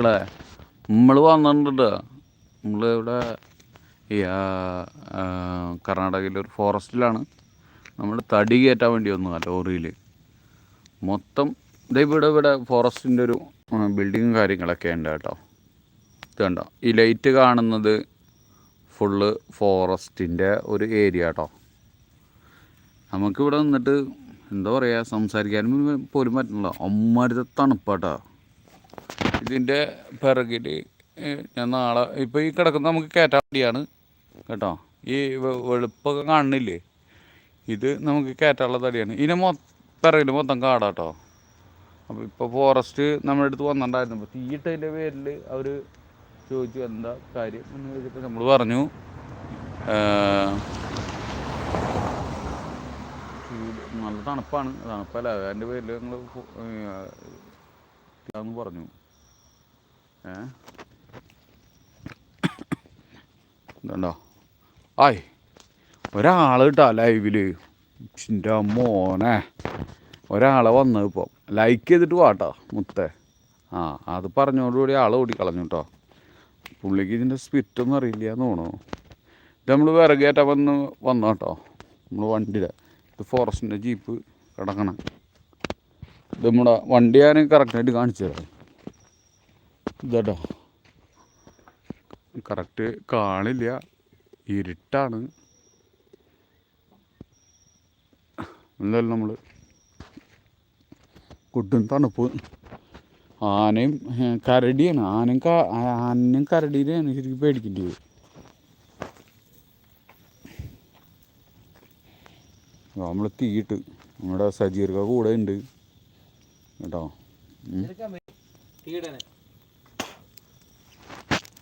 മക്കളെ നമ്മൾ വന്നിട്ടുണ്ട്. നമ്മൾ ഇവിടെ കർണാടകയിലെ ഒരു ഫോറസ്റ്റിലാണ്. നമ്മൾ തടി കയറ്റാൻ വേണ്ടി വന്നു ലോറിയിൽ മൊത്തം ഇതേ ഇവിടെ ഇവിടെ ഫോറസ്റ്റിന്റെ ഒരു ബിൽഡിങ്ങും കാര്യങ്ങളൊക്കെ ഉണ്ട് കേട്ടോ. ഇത് കണ്ടോ? ഈ ലൈറ്റ് കാണുന്നത് ഫുള്ള് ഫോറസ്റ്റിന്റെ ഒരു ഏരിയ കേട്ടോ നമുക്കിവിടെ നിന്നിട്ട് എന്താ പറയുക സംസാരിക്കാനും പോലും പറ്റുന്നില്ല. അമ്മാരുടെ തണുപ്പാട്ടോ ഇതിന്റെ പിറകിൽ ഞാൻ നാളെ ഇപ്പോൾ ഈ കിടക്കുന്ന നമുക്ക് കയറ്റാൻ വേണ്ടിയാണ് കേട്ടോ. ഈ വെളുപ്പൊക്കെ കാണുന്നില്ലേ? ഇത് നമുക്ക് കയറ്റാനുള്ള തടിയാണ്. ഇതിനെ മൊ പിറകിൽ മൊത്തം കാടാട്ടോ. അപ്പോൾ ഇപ്പോൾ ഫോറസ്റ്റ് നമ്മുടെ അടുത്ത് വന്നിട്ടുണ്ടായിരുന്നു. അപ്പോൾ തീയിട്ടതിന്റെ പേരിൽ അവർ ചോദിച്ചു എന്താ കാര്യം എന്ന് ചോദിച്ചിട്ട് നമ്മൾ പറഞ്ഞു നല്ല തണുപ്പാണ്. തണുപ്പല്ല അതിന്റെ പേരിൽ ഞങ്ങൾ പറഞ്ഞു. ഇതുണ്ടോ? ആയ് ഒരാൾ കിട്ടാ ലൈവിൽ. എന്റെ മോനെ. ഒരാളെ വന്നത് ഇപ്പോൾ ലൈക്ക് ചെയ്തിട്ട് വാട്ടോ മുത്തേ. ആ അത് പറഞ്ഞോടുകൂടി ആൾ ഓടിക്കളഞ്ഞു കേട്ടോ പുള്ളിക്ക് ഇതിന്റെ സ്പിറ്റൊന്നും അറിയില്ല എന്ന് തോന്നുന്നു. ഇത് നമ്മൾ വിറകേറ്റ വന്ന് വന്നു കേട്ടോ നമ്മൾ വണ്ടിയുടെ ഇത് ഫോറസ്റ്റിന്റെ ജീപ്പ് കിടക്കണം. ഇത് നമ്മുടെ വണ്ടി ഞാൻ കറക്റ്റായിട്ട് കാണിച്ചു തരാം. ഇതാട്ടോ. കറക്റ്റ് കാണില്ല. ഇരുട്ടാണ്. എന്തായാലും നമ്മൾ കൊട്ടും തണുപ്പ്. ആനയും കരടിയാണ്. ആനയും ആനയും കരടിയിലാണ് ശരിക്കും പേടിക്കേണ്ടത് നമ്മൾ തീയിട്ട്. നമ്മുടെ സജീർക്ക കൂടെ ഉണ്ട്. കേട്ടോ.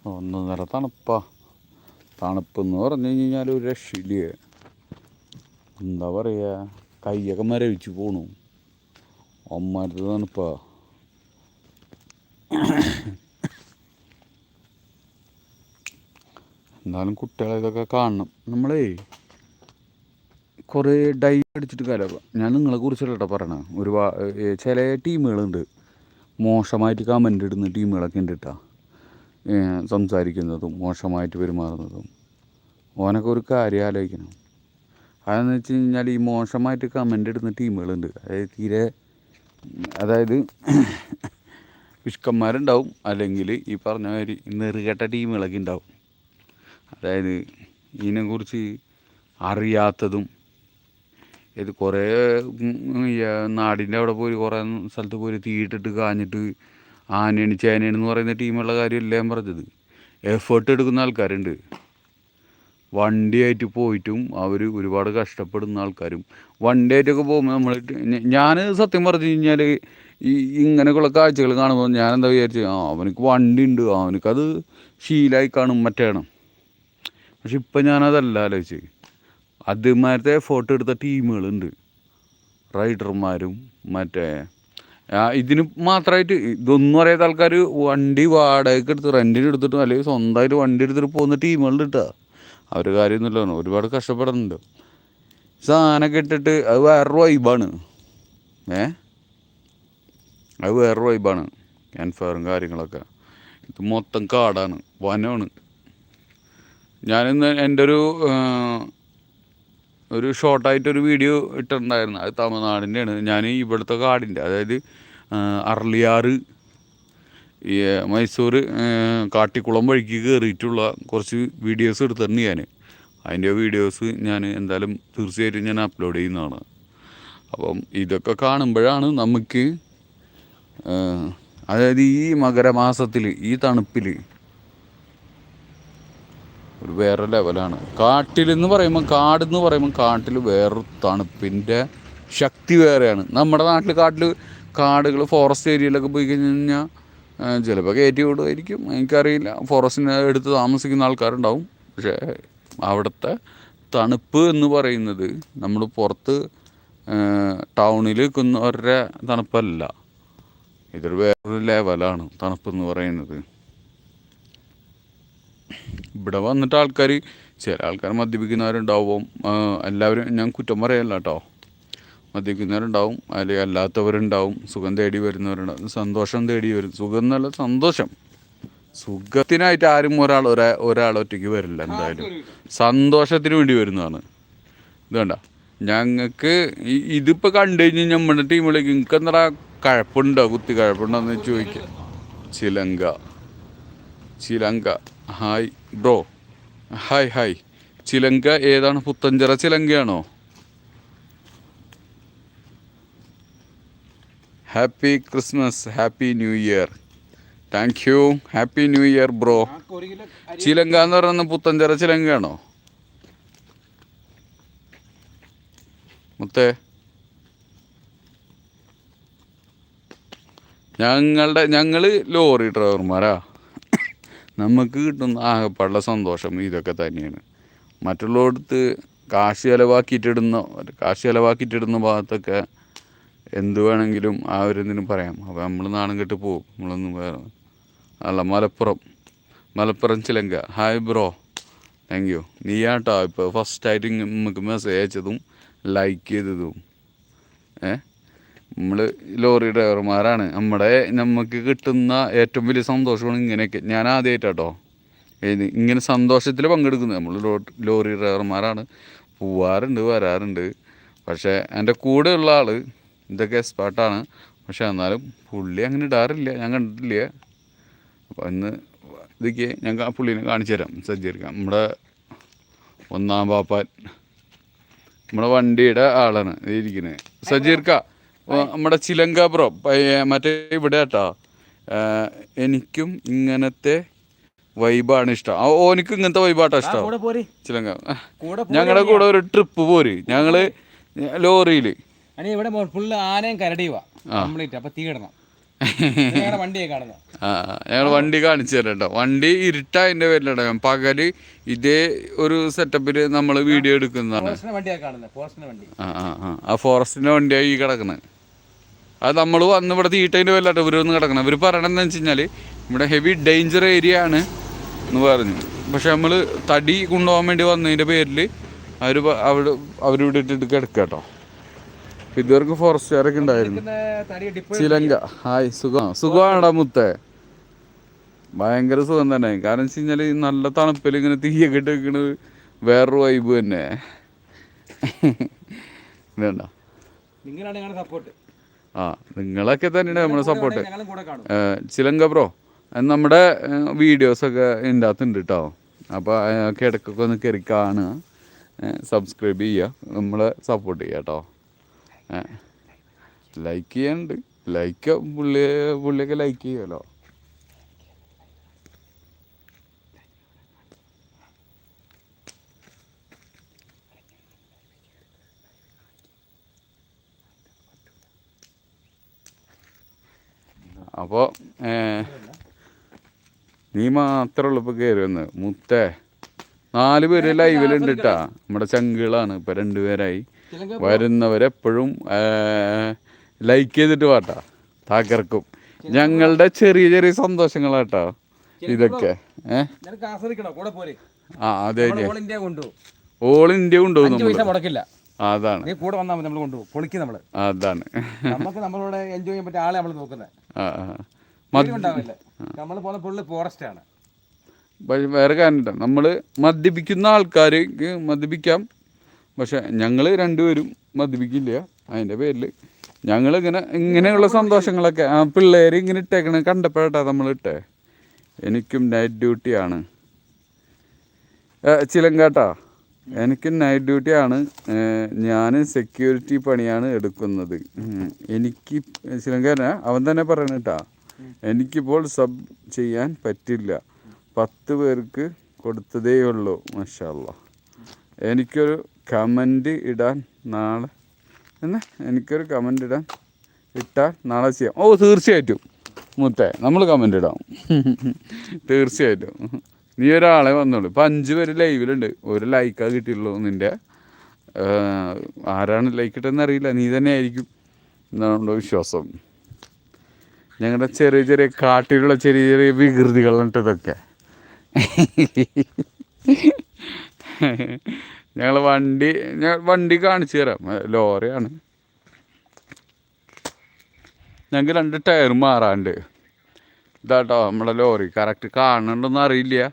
ഉം. ഒന്നൊന്നര തണുപ്പാ. എന്ന് പറഞ്ഞു കഴിഞ്ഞാൽ ഒരു രക്ഷയില്ല? എന്താ പറയുക കൈയൊക്കെ മരവിച്ച് പോണു. അമ്മാരത്തെ തണുപ്പാ. എന്നാലും കുട്ടികളെ ഇതൊക്കെ കാണണം. നമ്മളേ കുറേ ഡൈ അടിച്ചിട്ട് കാര്യം ഞാൻ നിങ്ങളെ കുറിച്ചല്ല പറയണേ. ഒരുപാട് ചില ടീമുകളുണ്ട്. മോശമായിട്ട് കമന്റ് ഇടുന്ന ടീമുകളൊക്കെ ഉണ്ട് കേട്ടോ സംസാരിക്കുന്നതും മോശമായിട്ട് പെരുമാറുന്നതും ഓനൊക്കെ ഒരു കാര്യം ആലോചിക്കണം. അതെന്ന് വെച്ച് കഴിഞ്ഞാൽ ഈ മോശമായിട്ട് കമന്റ് ഇടുന്ന ടീമുകളുണ്ട് അതായത് തീരെ അതായത് പിഷ്കന്മാരുണ്ടാവും അല്ലെങ്കിൽ ഈ പറഞ്ഞ മാതിരി നെറുകെട്ട ടീമുകളൊക്കെ ഉണ്ടാവും. അതായത് ഇതിനെക്കുറിച്ച് അറിയാത്തതും ഇത് കുറേ നാടിന്റെ അവിടെ പോയി കുറേ സ്ഥലത്ത് പോയി തീയിട്ടിട്ട് കാഞ്ഞിട്ട് ആനയാണ് ചേനയാണെന്ന് പറയുന്ന ടീമുള്ള കാര്യമല്ല ഞാൻ പറഞ്ഞത്. എഫേർട്ട് എടുക്കുന്ന ആൾക്കാരുണ്ട്. വണ്ടിയായിട്ട് പോയിട്ടും അവർ ഒരുപാട് കഷ്ടപ്പെടുന്ന ആൾക്കാരും. വണ്ടിയായിട്ടൊക്കെ പോകുമ്പോൾ നമ്മൾ ഞാൻ സത്യം പറഞ്ഞു കഴിഞ്ഞാൽ ഈ ഇങ്ങനെയൊക്കെയുള്ള കാഴ്ചകൾ കാണുമ്പോൾ ഞാൻ എന്താ വിചാരിച്ചു ആ അവനക്ക് വണ്ടി ഉണ്ട് അവനക്കത് ശീലമായി കാണും മറ്റേണം. പക്ഷെ ഇപ്പം ഞാനതല്ല ആലോചിച്ച്. അതുമാരത്തെ ഫോട്ടോ എടുത്ത ടീമുകളുണ്ട്. റൈഡർമാരും മറ്റേ ഇതിന് മാത്രമായിട്ട് ഇതൊന്നും അറിയാത്ത ആൾക്കാർ വണ്ടി വാടകയ്ക്ക് എടുത്ത് റെന്റിന് എടുത്തിട്ടും അല്ലെങ്കിൽ സ്വന്തമായിട്ട് വണ്ടി എടുത്തിട്ട് പോകുന്ന ടീമുകളുണ്ട് കേട്ടോ അവർ കാര്യമൊന്നുമില്ല. ഒരുപാട് കഷ്ടപ്പെടുന്നുണ്ട്. സാധനമൊക്കെ കെട്ടിട്ട് അത് വേറൊരു വൈബാണ് ഏ? അത് വേറൊരു വൈബാണ് ക്യാൻ ഫയറും കാര്യങ്ങളൊക്കെ. ഇത് മൊത്തം കാടാണ്. വനമാണ്. ഞാനിന്ന് എന്റെ ഒരു ഒരു ഷോർട്ടായിട്ടൊരു വീഡിയോ ഇട്ടിട്ടുണ്ടായിരുന്നു. അത് തമിഴ്നാടിന്റെയാണ് ഞാൻ ഇവിടുത്തെ കാടിന്റെ അതായത് അർളിയാറ് ഈ മൈസൂർ കാട്ടിക്കുളം വഴിക്ക് കയറിയിട്ടുള്ള കുറച്ച് വീഡിയോസ് എടുത്തിട്ടുണ്ട് ഞാൻ അതിന്റെ വീഡിയോസ് ഞാൻ എന്തായാലും തീർച്ചയായിട്ടും ഞാൻ അപ്ലോഡ് ചെയ്യുന്നതാണ്. അപ്പം ഇതൊക്കെ കാണുമ്പോഴാണ് നമുക്ക് അതായത് ഈ മകരമാസത്തിൽ ഈ തണുപ്പിൽ ഒരു വേറെ ലെവലാണ് കാട്ടിലെന്ന് പറയുമ്പോൾ കാടെന്ന് പറയുമ്പോൾ കാട്ടിൽ വേറൊരു തണുപ്പിന്റെ ശക്തി വേറെയാണ്. നമ്മുടെ നാട്ടിൽ കാട്ടിൽ കാടുകൾ ഫോറസ്റ്റ് ഏരിയയിലൊക്കെ പോയി കഴിഞ്ഞ് കഴിഞ്ഞാൽ ചിലപ്പോൾ കയറ്റി വിടുമായിരിക്കും. എനിക്കറിയില്ല. ഫോറസ്റ്റിന് എടുത്ത് താമസിക്കുന്ന ആൾക്കാരുണ്ടാവും. പക്ഷേ അവിടുത്തെ തണുപ്പ് എന്ന് പറയുന്നത് നമ്മൾ പുറത്ത് ടൗണിൽ നിൽക്കുന്നവരുടെ തണുപ്പല്ല. ഇതൊരു വേറൊരു ലെവലാണ് തണുപ്പെന്ന് പറയുന്നത്. ഇവിടെ വന്നിട്ട് ആൾക്കാർ ചില ആൾക്കാർ മദ്യപിക്കുന്നവരുണ്ടാവും. എല്ലാവരും ഞാൻ കുറ്റം പറയല്ല കേട്ടോ മദ്യപിക്കുന്നവരുണ്ടാവും അല്ലെങ്കിൽ അല്ലാത്തവരുണ്ടാവും. സുഖം തേടി വരുന്നവരുണ്ടാവും. സന്തോഷം തേടി വരും. സുഖം എന്നല്ല സന്തോഷം. സുഖത്തിനായിട്ട് ആരും ഒരാൾ ഒരാ ഒരാൾ ഒറ്റയ്ക്ക് വരില്ല എന്തായാലും. സന്തോഷത്തിന് വേണ്ടി വരുന്നതാണ്. ഇത് വേണ്ട ഞങ്ങൾക്ക് ഇതിപ്പോൾ കണ്ടു കഴിഞ്ഞ് നമ്മുടെ ടീമിലേക്ക് നിങ്ങൾക്ക് എന്താ കഴപ്പുണ്ടോ? കുത്തി കഴപ്പുണ്ടോ എന്ന് ചോദിക്കാം. ചിലങ്ക ചിലങ്ക ഹായ് ബ്രോ ഹായ് ഹായ് ചിലങ്ക ഏതാണ് Puthenchira ചിലങ്കയാണോ? Happy Christmas happy new year thank you happy new year bro Chilanka എന്ന് പറയുന്നത് പുത്തഞ്ചിറ ചിലങ്കയാണോ? മുത്തേ. ഞങ്ങളുടെ ഞങ്ങൾ ലോറി ഡ്രൈവർമാരാ നമുക്ക് കിട്ടുന്ന ആകെപ്പാടുള്ള സന്തോഷം ഇതൊക്കെ തന്നെയാണ്. മറ്റുള്ളവർക്ക് കാശ് ചിലവാക്കിയിട്ടിടുന്ന കാശ് ചിലവാക്കിയിട്ടിടുന്ന ഭാഗത്തൊക്കെ എന്ത് വേണമെങ്കിലും ആ ഒരു ഇതിനും പറയാം. അപ്പോൾ നമ്മൾ നാണം കെട്ട് പോകും നമ്മളൊന്നും വേറെ അല്ല മലപ്പുറം. മലപ്പുറം ചിലങ്ക. ഹായ് ബ്രോ താങ്ക് യു നീ ആട്ടോ ഇപ്പോൾ ഫസ്റ്റായിട്ട് നമുക്ക് മെസ്സേജ് അയച്ചതും ലൈക്ക് ചെയ്തതും. ഏ? നമ്മൾ ലോറി ഡ്രൈവർമാരാണ്. നമ്മുടെ നമുക്ക് കിട്ടുന്ന ഏറ്റവും വലിയ സന്തോഷമാണ് ഇങ്ങനെയൊക്കെ. ഞാൻ ആദ്യമായിട്ടാട്ടോ ഇങ്ങനെ സന്തോഷത്തിൽ പങ്കെടുക്കുന്നത്. നമ്മൾ ലോറി ഡ്രൈവർമാരാണ്. പോവാറുണ്ട് വരാറുണ്ട്. പക്ഷേ എന്റെ കൂടെയുള്ള ആൾ ഇതൊക്കെ എക്സ്പേർട്ടാണ്. പക്ഷെ എന്നാലും പുള്ളി അങ്ങനെ ഇടാറില്ല. ഞാൻ കണ്ടിട്ടില്ല. അപ്പോൾ ഇന്ന് ഇതൊക്കെ ഞാൻ പുള്ളീനെ കാണിച്ചു തരാം. സജ്ജീകരിക്കാം. നമ്മുടെ ഒന്നാം പാപ്പാൻ. നമ്മുടെ വണ്ടിയുടെ ആളാണ്. ഇരിക്കുന്നത് സജീർക്ക ഓ, നമ്മുടെ ചിലങ്ക ബ്രോ മറ്റേ ഇവിടെ കേട്ടോ. എനിക്കും ഇങ്ങനത്തെ വൈബാണ് ഇഷ്ടം. ആ, ഓനിക്കും ഇങ്ങനത്തെ വൈബാട്ടോ ഇഷ്ടം. ചിലങ്ക ഞങ്ങളുടെ കൂടെ ഒരു ട്രിപ്പ് പോര്. ഞങ്ങൾ ലോറിയിൽ. ഇവിടെ ഫുള്ള് ആനയും കരടിയുവാ. കംപ്ലീറ്റ് അപ്പൊ തീ ഞങ്ങൾ വണ്ടി കാണിച്ചു തരട്ടോ. വണ്ടി ഇരുട്ടായതിന്റെ പേരിലാണ്. പകൽ ഇതേ ഒരു സെറ്റപ്പിൽ നമ്മൾ വീഡിയോ എടുക്കുന്നതാണ്. ആ ഫോറസ്റ്റിന്റെ വണ്ടിയായി കിടക്കുന്നത് അത് നമ്മൾ വന്ന് ഇവിടെ തീട്ടേന്റെ പേരിലാട്ടോ ഇവർ വന്ന് കിടക്കണം. ഇവർ പറയണതെന്ന് വെച്ച് കഴിഞ്ഞാൽ ഇവിടെ ഹെവി ഡേഞ്ചർ ഏരിയ ആണ് എന്ന് പറഞ്ഞു. പക്ഷെ നമ്മൾ തടി കൊണ്ടുപോകാൻ വേണ്ടി വന്നതിന്റെ പേരിൽ അവർ അവിടെ അവരിവിടെ ഇട്ടിട്ട് കിടക്കുക കേട്ടോ ഇതുവർക്ക് ഫോറസ്റ്റുകാരൊക്കെ ഉണ്ടായിരുന്നു. ചിലങ്ക. ഹായ് സുഖം. സുഖമാണടാ മുത്തേ. ഭയങ്കര സുഖം തന്നെ. കാരണം വെച്ച് കഴിഞ്ഞാൽ നല്ല തണുപ്പിൽ ഇങ്ങനെ തീയൊക്കെ ഇട്ട് വെക്കണത് വേറൊരു വൈബ് തന്നെ. വേണ്ട. നിങ്ങളാണ് സപ്പോർട്ട് ആ നിങ്ങളൊക്കെ തന്നെയാണ് നമ്മുടെ സപ്പോർട്ട് ചിലങ്ക ബ്രോ നമ്മുടെ വീഡിയോസൊക്കെ അകത്തുണ്ട് കേട്ടോ അപ്പോൾ കിടക്കൊക്കെ ഒന്ന് കയറി കാണുക. സബ്സ്ക്രൈബ് ചെയ്യുക. നമ്മളെ സപ്പോർട്ട് ചെയ്യുക കേട്ടോ ലൈക്ക് ചെയ്യാനുണ്ട് ലൈക്ക് പുള്ളി പുള്ളിയൊക്കെ ലൈക്ക് ചെയ്യുമല്ലോ. അപ്പോൾ നീ മാത്രമേ ഉള്ളൂ ഇപ്പോൾ കയറി വന്ന്. മുത്തേ നാല് പേര് ലൈവിലുണ്ട് കേട്ടാ നമ്മുടെ ചങ്കുകളാണ്. ഇപ്പം രണ്ടുപേരായി വരുന്നവരെപ്പോഴും ലൈക്ക് ചെയ്തിട്ട് വാട്ടാ. തകർക്കും. ഞങ്ങളുടെ ചെറിയ ചെറിയ സന്തോഷങ്ങളാട്ടോ ഇതൊക്കെ. ഏഹ് ആ അതെ ഓൾ ഇന്ത്യ കൊണ്ടുപോകും. ഓൾ ഇന്ത്യ കൊണ്ടുപോകും അഞ്ച് നമ്മൾ മുടക്കില്ല. അതാണ്. നീ കൂടെ വന്നാൽ നമ്മൾ കൊണ്ടുപോകും. പൊളിക്കും നമ്മൾ. അതാണ്. നമുക്ക് നമ്മളോട് എൻജോയ് ചെയ്യാൻ പറ്റിയ ആളെ നമ്മൾ നോക്കുന്നത്. ഉണ്ടാവില്ല? നമ്മൾ പോകുന്ന പുള്ളി ഫോറസ്റ്റ് ആണ്. പക്ഷെ വേറെ കാര്യമുണ്ട് നമ്മൾ മദ്യപിക്കുന്ന ആൾക്കാർക്ക് മദ്യപിക്കാം. പക്ഷെ ഞങ്ങൾ രണ്ടുപേരും മദ്യപിക്കില്ല. അതിന്റെ പേരിൽ ഞങ്ങളിങ്ങനെ ഇങ്ങനെയുള്ള സന്തോഷങ്ങളൊക്കെ ആ പിള്ളേർ ഇങ്ങനെ ഇട്ടേക്കണ കണ്ടപ്പോഴട്ടെ നമ്മൾ ഇട്ടേ. എനിക്കും നൈറ്റ് ഡ്യൂട്ടിയാണ് ചിലങ്കാട്ടാ? എനിക്ക് നൈറ്റ് ഡ്യൂട്ടിയാണ് ഞാൻ സെക്യൂരിറ്റി പണിയാണ് എടുക്കുന്നത്. എനിക്ക് ശ്രീലങ്കന അവൻ തന്നെ പറയണ കേട്ടാ. എനിക്കിപ്പോൾ സബ് ചെയ്യാൻ പറ്റില്ല. പത്ത് പേർക്ക് കൊടുത്തതേ ഉള്ളൂ മഷാല്ല എനിക്കൊരു കമന്റ് ഇടാൻ നാളെ എന്നാ? എനിക്കൊരു കമന്റ് ഇടാൻ ഇട്ടാൽ നാളെ ചെയ്യാം. ഓ തീർച്ചയായിട്ടും. മുത്തേ നമ്മൾ കമന്റ് ഇടാം. തീർച്ചയായിട്ടും. നീ ഒരാളെ വന്നോളൂ. ഇപ്പം അഞ്ച് പേര് ലൈവിലുണ്ട്. ഒരു ലൈക്കാ കിട്ടിയുള്ളൂ നിന്റെ ആരാണ് ലൈക്ക് ഇട്ടെന്ന് അറിയില്ല. നീ തന്നെ ആയിരിക്കും എന്നാണ് വിശ്വാസം. ഞങ്ങളുടെ ചെറിയ ചെറിയ കാട്ടിലുള്ള ചെറിയ ചെറിയ വികൃതികളുണ്ട് ഇതൊക്കെ. ഞങ്ങൾ വണ്ടി ഞങ്ങൾ വണ്ടി കാണിച്ചു തരാം. ലോറിയാണ്. ഞങ്ങൾക്ക് രണ്ട് ടയർ മാറാണ്ട് ഇതാട്ടോ നമ്മുടെ ലോറി. കറക്റ്റ് കാണുന്നുണ്ടെന്ന് അറിയില്ല.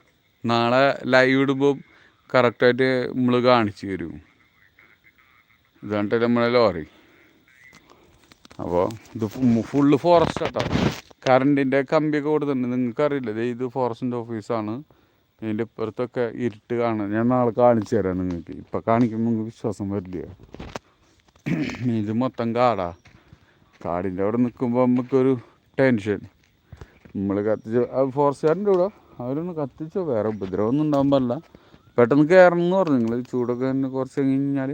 നാളെ ലൈവ് ഇടുമ്പോൾ കറക്റ്റായിട്ട് നമ്മൾ കാണിച്ചു തരും. ഇതാണ്ട് നമ്മളെ ലോറി. അപ്പോൾ ഇത് ഫുള്ള് ഫോറസ്റ്റ് ആട്ടോ. കറണ്ടിന്റെ കമ്പിയൊക്കെ കൊടുത്തിട്ടുണ്ട് നിങ്ങൾക്ക് അറിയില്ല ദേ ഇത് ഫോറസ്റ്റിന്റെ ഓഫീസാണ് ഇതിന്റെ ഇപ്പുറത്തൊക്കെ ഇരുട്ട് കാണാൻ. ഞാൻ നാളെ കാണിച്ചു തരാം നിങ്ങൾക്ക്. ഇപ്പം കാണിക്കുമ്പോൾ നിങ്ങൾക്ക് വിശ്വാസം വരില്ല. ഇത് മൊത്തം കാടാ. കാടിന്റെ അവിടെ നിൽക്കുമ്പോൾ നമുക്കൊരു ടെൻഷൻ നമ്മൾ കത്തിച്ച് ഫോറസ്റ്റ് ഫോറസ്റ്റുകാരന്റെ കൂടെ അവരൊന്ന് കത്തിച്ചോ വേറെ ഉപദ്രവമൊന്നും ഉണ്ടാകാൻ പാടില്ല. പെട്ടെന്ന് കയറണം എന്ന് പറഞ്ഞു. നിങ്ങൾ ചൂടൊക്കെ തന്നെ കുറച്ച് കഴിഞ്ഞാൽ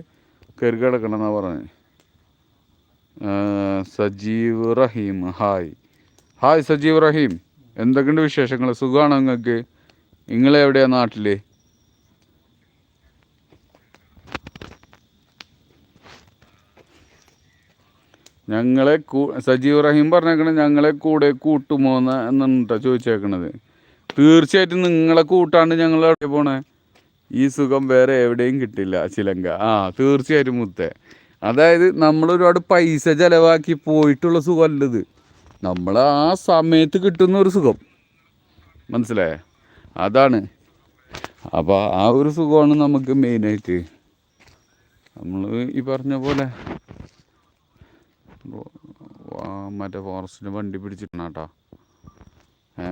കയറി കിടക്കണം എന്നാണ് പറഞ്ഞത് സജീവ് റഹീം ഹായ്. ഹായ് സജീവ് റഹീം. എന്തൊക്കെയുണ്ട് വിശേഷങ്ങൾ? സുഖമാണോ നിങ്ങൾക്ക്? നിങ്ങൾ നാട്ടിൽ നാട്ടിൽ? ഞങ്ങളെ സജീവ് റഹീം പറഞ്ഞേക്കണത് ഞങ്ങളെ കൂടെ കൂട്ടുമോ എന്ന് എന്നിട്ടാ ചോദിച്ചേക്കണത്. തീർച്ചയായിട്ടും നിങ്ങളെ കൂട്ടാണ്ട് ഞങ്ങൾ എവിടെ പോണേ? ഈ സുഖം വേറെ എവിടെയും കിട്ടില്ല ചിലങ്ക ആ തീർച്ചയായിട്ടും മുത്തേ. അതായത് നമ്മൾ ഒരുപാട് പൈസ ചെലവാക്കി പോയിട്ടുള്ള സുഖമല്ലത് നമ്മൾ ആ സമയത്ത് കിട്ടുന്ന ഒരു സുഖം. മനസ്സിലായേ? അതാണ്. അപ്പോൾ ആ ഒരു സുഖമാണ് നമുക്ക് മെയിനായിട്ട്. നമ്മൾ ഈ പറഞ്ഞ പോലെ മറ്റേ ഫോറസ്റ്റിന് വണ്ടി പിടിച്ചിട്ടാണ് കേട്ടോ. ഏ ഏ,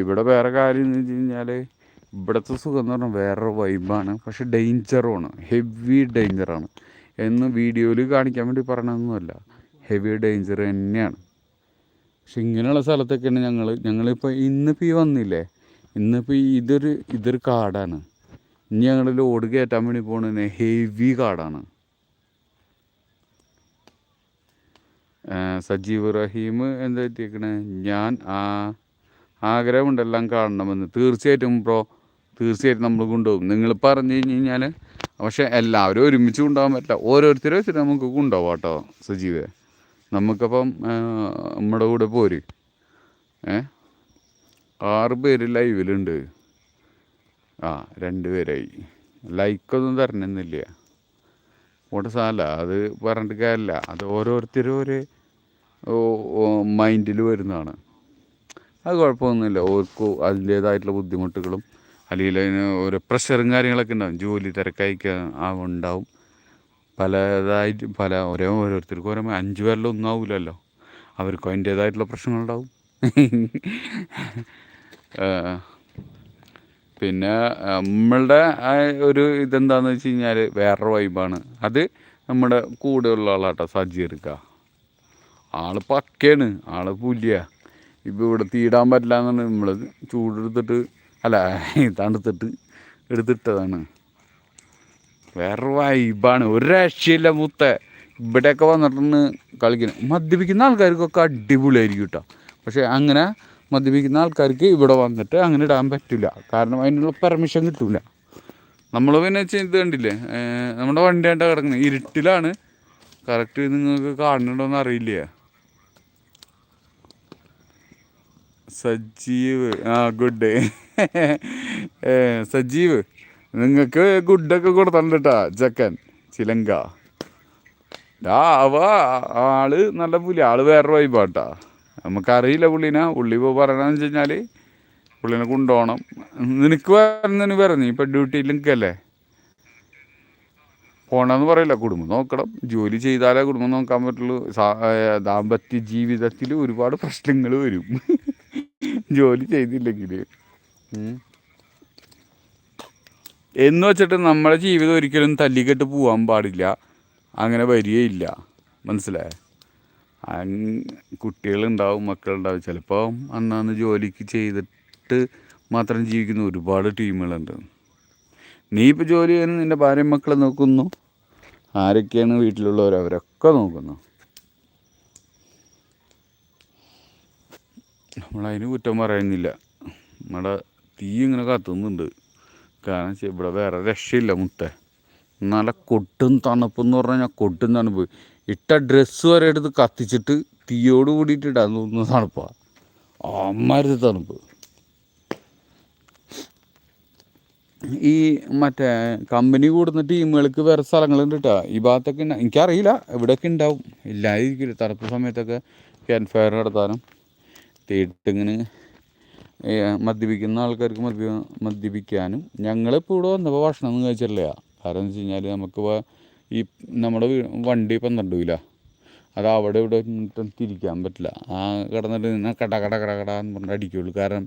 ഇവിടെ വേറെ കാര്യം എന്ന് വെച്ച് കഴിഞ്ഞാൽ ഇവിടുത്തെ സുഖം എന്ന് പറഞ്ഞാൽ വേറൊരു വൈബാണ് പക്ഷെ ഡേഞ്ചറുമാണ് ഹെവി ഡേഞ്ചറാണ് എന്ന് വീഡിയോയിൽ കാണിക്കാൻ വേണ്ടി പറഞ്ഞതൊന്നുമല്ല. ഹെവി ഡേഞ്ചർ തന്നെയാണ്. പക്ഷെ ഇങ്ങനെയുള്ള സ്ഥലത്തൊക്കെയാണ് ഞങ്ങൾ ഞങ്ങളിപ്പോൾ ഇന്നിപ്പോൾ ഈ വന്നില്ലേ? ഇന്നിപ്പോൾ ഇതൊരു ഇതൊരു കാടാണ്. ഇനി ഞങ്ങൾ ലോഡ് കയറ്റാൻ വേണ്ടി പോണത് ഹെവി കാടാണ്. സജീവ് റഹീം എന്താ എത്തിയേക്കണേ ഞാൻ ആ ആഗ്രഹമുണ്ട് എല്ലാം കാണണമെന്ന്. തീർച്ചയായിട്ടും ബ്രോ തീർച്ചയായിട്ടും നമ്മൾ കൊണ്ടുപോകും. നിങ്ങൾ പറഞ്ഞു കഴിഞ്ഞ് കഴിഞ്ഞാൽ പക്ഷേ എല്ലാവരും ഒരുമിച്ച് കൊണ്ടുപോകാൻ പറ്റില്ല. ഓരോരുത്തരെ വെച്ചിട്ട് നമുക്ക് കൊണ്ടുപോകാം കേട്ടോ സജീവേ. നമുക്കപ്പം നമ്മുടെ കൂടെ പോര്. ഏ? ആറ് പേര് ലൈവിലുണ്ട്. ആ രണ്ട് പേരായി. ലൈക്കൊന്നും തരണമെന്നില്ല. ഓട്ടെ സാല അത് പറഞ്ഞിട്ട് കാര്യമില്ല. അത് ഓരോരുത്തരും ഒരു മൈൻഡിൽ വരുന്നതാണ്. അത് കുഴപ്പമൊന്നുമില്ല. ഓർക്കും അതിന്റേതായിട്ടുള്ള ബുദ്ധിമുട്ടുകളും അല്ലെങ്കിൽ അതിന് ഓരോ പ്രഷറും കാര്യങ്ങളൊക്കെ ഉണ്ടാവും. ജോലി തിരക്കായിക്ക ഉണ്ടാവും പലതായിട്ട് പല ഓരോ ഓരോരുത്തർക്കും ഓരോ അഞ്ച് പേരിലും ഒന്നും ആവില്ലല്ലോ അവർക്കും അതിന്റേതായിട്ടുള്ള പ്രശ്നങ്ങളുണ്ടാവും. പിന്നെ നമ്മളുടെ ഒരു ഇതെന്താണെന്ന് വെച്ച് കഴിഞ്ഞാൽ വേറൊരു വൈബാണ്. അത് നമ്മുടെ കൂടെയുള്ള ആളാട്ടോ സജ്ജീർക്ക ആൾ പക്കയാണ് ആൾ പുലിയ. ഇപ്പം ഇവിടെ തീടാൻ പറ്റില്ല എന്നാണ് നമ്മൾ ചൂടെടുത്തിട്ട് അല്ല തണുത്തിട്ട് എടുത്തിട്ടതാണ്. വേറെ വൈബാണ് ഒരു രക്ഷയില്ല മുത്ത. ഇവിടെയൊക്കെ വന്നിട്ടാണ് കളിക്കുന്നത് മദ്യപിക്കുന്ന ആൾക്കാർക്കൊക്കെ അടിപൊളിയായിരിക്കും കേട്ടോ. പക്ഷേ അങ്ങനെ മദ്യപിക്കുന്ന ആൾക്കാർക്ക് ഇവിടെ വന്നിട്ട് അങ്ങനെ ഇടാൻ പറ്റില്ല കാരണം അതിനുള്ള പെർമിഷൻ കിട്ടില്ല നമ്മൾ പിന്നെ ചെയ്ത് കണ്ടില്ലേ? നമ്മുടെ വണ്ടി ആയിട്ടാ കിടക്കുന്നത് ഇരുട്ടിലാണ്. കറക്റ്റ് നിങ്ങൾക്ക് കാണുന്നുണ്ടോന്ന് അറിയില്ല? സജീവ്. ആ ഗുഡ് സജീവ് നിങ്ങൾക്ക് ഗുഡൊക്കെ കൊടുത്തിട്ടുണ്ട് കേട്ടാ ചക്കൻ ചിലങ്ക. ആൾ നല്ല പുലി ആൾ വേറെ വൈബാട്ടാ നമുക്കറിയില്ല പുള്ളീനെ. പുള്ളി ഇപ്പോൾ പറയണമെന്ന് വെച്ച് കഴിഞ്ഞാൽ പുള്ളീനെ കൊണ്ടുപോകണം. നിനക്ക് വരുന്നതിന് പറഞ്ഞു ഇപ്പം ഡ്യൂട്ടിയിൽ നിൽക്കല്ലേ? പോണെന്ന് പറയില്ല. കുടുംബം നോക്കണം. ജോലി ചെയ്താലേ കുടുംബം നോക്കാൻ പറ്റുള്ളൂ. ദാമ്പത്യ ജീവിതത്തിൽ ഒരുപാട് പ്രശ്നങ്ങൾ വരും. ജോലി ചെയ്തില്ലെങ്കിൽ എന്ന് വെച്ചിട്ട് നമ്മുടെ ജീവിതം ഒരിക്കലും തല്ലിക്കെട്ട് പോകാൻ പാടില്ല. അങ്ങനെ വരികയില്ല. മനസ്സിലായ? കുട്ടികളുണ്ടാവും മക്കളുണ്ടാവും. ചിലപ്പോൾ അന്നാന്ന് ജോലിക്ക് ചെയ്തിട്ട് മാത്രം ജീവിക്കുന്ന ഒരുപാട് ടീമുകളുണ്ട്. നീ ഇപ്പോൾ ജോലി ചെയ്യുന്നു നിന്റെ ഭാര്യയും മക്കളെ നോക്കുന്നു? ആരൊക്കെയാണ് വീട്ടിലുള്ളവർ അവരൊക്കെ നോക്കുന്നു. നമ്മളതിന് കുറ്റം പറയുന്നില്ല. നമ്മുടെ തീ ഇങ്ങനെ കത്തുന്നുണ്ട്. കാരണം ഇവിടെ വേറെ രക്ഷയില്ല മുത്തേ. നല്ല കൊട്ടും തണുപ്പ് എന്ന് പറഞ്ഞു കഴിഞ്ഞാൽ കൊട്ടും തണുപ്പ്. ഇട്ട ഡ്രസ്സ് വരെ എടുത്ത് കത്തിച്ചിട്ട് തീയോട് കൂടിയിട്ട് ഇടാൻ തോന്നുന്ന തണുപ്പാണ് അമ്മാരുത് തണുപ്പ്. ഈ മറ്റേ കമ്പനി കൂടുന്ന ടീമുകൾക്ക് വേറെ സ്ഥലങ്ങളുണ്ട് കേട്ടോ ഈ ഭാഗത്തൊക്കെ ഉണ്ടാവും എനിക്കറിയില്ല. ഇവിടെയൊക്കെ ഉണ്ടാവും ഇല്ലാതിരിക്കില്ല തണുപ്പ് സമയത്തൊക്കെ ക്യാൻ ഫയർ നടത്താനും. തീട്ടിങ്ങനെ മദ്യപിക്കുന്ന ആൾക്കാർക്ക് മദ്യ മദ്യപിക്കാനും. ഞങ്ങളിപ്പോൾ ഇവിടെ വന്നപ്പോൾ ഭക്ഷണം ഒന്നും കഴിച്ചില്ല കാരണം എന്ന് വെച്ച് കഴിഞ്ഞാൽ നമുക്ക് ഈ നമ്മുടെ വണ്ടി പന്ത്രണ്ട് വീല അത് അവിടെ ഇവിടെ തിരിക്കാൻ പറ്റില്ല. ആ കിടന്നിട്ട് കട കട കട കട എന്ന് പറഞ്ഞിട്ട് അടിക്കുള്ളൂ. കാരണം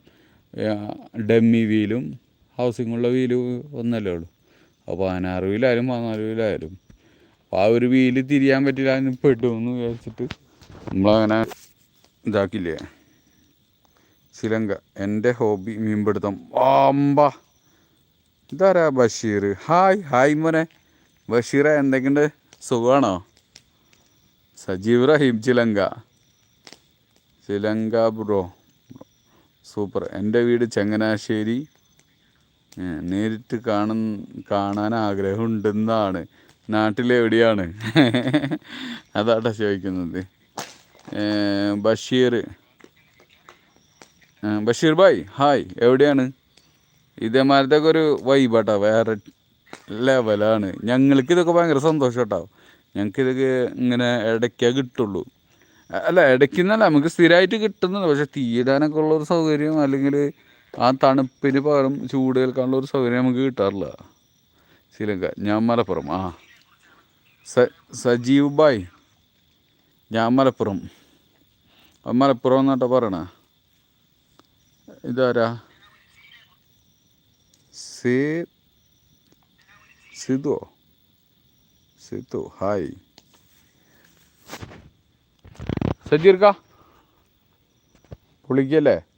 ഡമ്മി വീലും ഹൗസിങ്ങുള്ള വീൽ ഒന്നല്ലേ ഉള്ളൂ. അപ്പോൾ പതിനാറ് വീലായാലും പതിനാല് വീലായാലും അപ്പോൾ ആ ഒരു വീൽ തിരിയാൻ പറ്റില്ല അതിന് പെട്ടു എന്ന് വിചാരിച്ചിട്ട് നമ്മളങ്ങനെ ഇതാക്കില്ലേ? ശ്രീലങ്ക എന്റെ ഹോബി മീൻപിടുത്തം. ആമ്പ ഇതാരാ ബഷീർ? ഹായ് ഹായ് മോനെ. ബഷീറ എന്തൊക്കെയുണ്ട്? സുഖമാണോ? സജീവ് റഹീം ചിലങ്ക ചിലങ്ക ബ്രോ. സൂപ്പർ. എന്റെ വീട് ചങ്ങനാശ്ശേരി. നേരിട്ട് കാണും കാണാൻ ആഗ്രഹമുണ്ടെന്നാണ്. നാട്ടിലെവിടെയാണ്? അതാട്ടാ ചോദിക്കുന്നത്. ബഷീർ. ബഷീർ ഭായ് ഹായ് എവിടെയാണ്? ഇതേമാരത്തെ ഒരു വൈബാട്ടോ വേറെ ലെവലാണ്. ഞങ്ങൾക്ക് ഇതൊക്കെ ഭയങ്കര സന്തോഷം കേട്ടോ ഞങ്ങൾക്ക് ഇതൊക്കെ ഇങ്ങനെ ഇടയ്ക്കേ കിട്ടുള്ളൂ. അല്ല ഇടയ്ക്കെന്നല്ല നമുക്ക് സ്ഥിരമായിട്ട് കിട്ടുന്നുണ്ട്. പക്ഷെ തീരാനൊക്കെ ഉള്ളൊരു സൗകര്യം അല്ലെങ്കിൽ ആ തണുപ്പിന് പകരം ചൂട് കേൾക്കാനുള്ള ഒരു സൗകര്യം നമുക്ക് കിട്ടാറില്ല. ശ്രീലങ്ക ഞാൻ മലപ്പുറം. ആ. സ സജീവ് ബായ്. ഞാൻ മലപ്പുറം. അപ്പം മലപ്പുറം എന്നാട്ടോ പറയണേ. ഇതാരാ? Say സിതു സിതു hi. സജീർക്ക പുളിക്കല്ലേ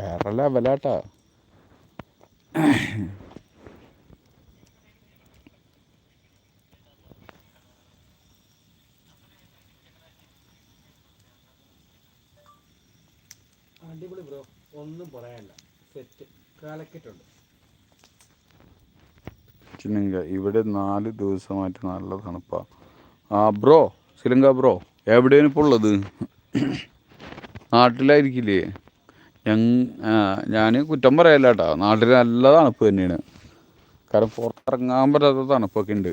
വേറെ ലെവലാട്ടാ അടിപൊളി ബ്രോ. ഒന്നും പറയാനില്ല. സെറ്റ് കാലക്കെട്ടുണ്ട് ചിന്നങ്ക ഇവിടെ നാല് ദിവസമായിട്ട് നല്ല തണുപ്പാ. ആ ബ്രോ ശ്രീലങ്ക ബ്രോ എവിടെയാണ് ഇപ്പോൾ ഉള്ളത്? നാട്ടിലായിരിക്കില്ലേ? ഞാൻ കുറ്റം പറയല്ല കേട്ടോ നാട്ടിൽ നല്ല തണുപ്പ് തന്നെയാണ്. കാരണം പുറത്തിറങ്ങാൻ പറ്റാത്ത തണുപ്പൊക്കെ ഉണ്ട്.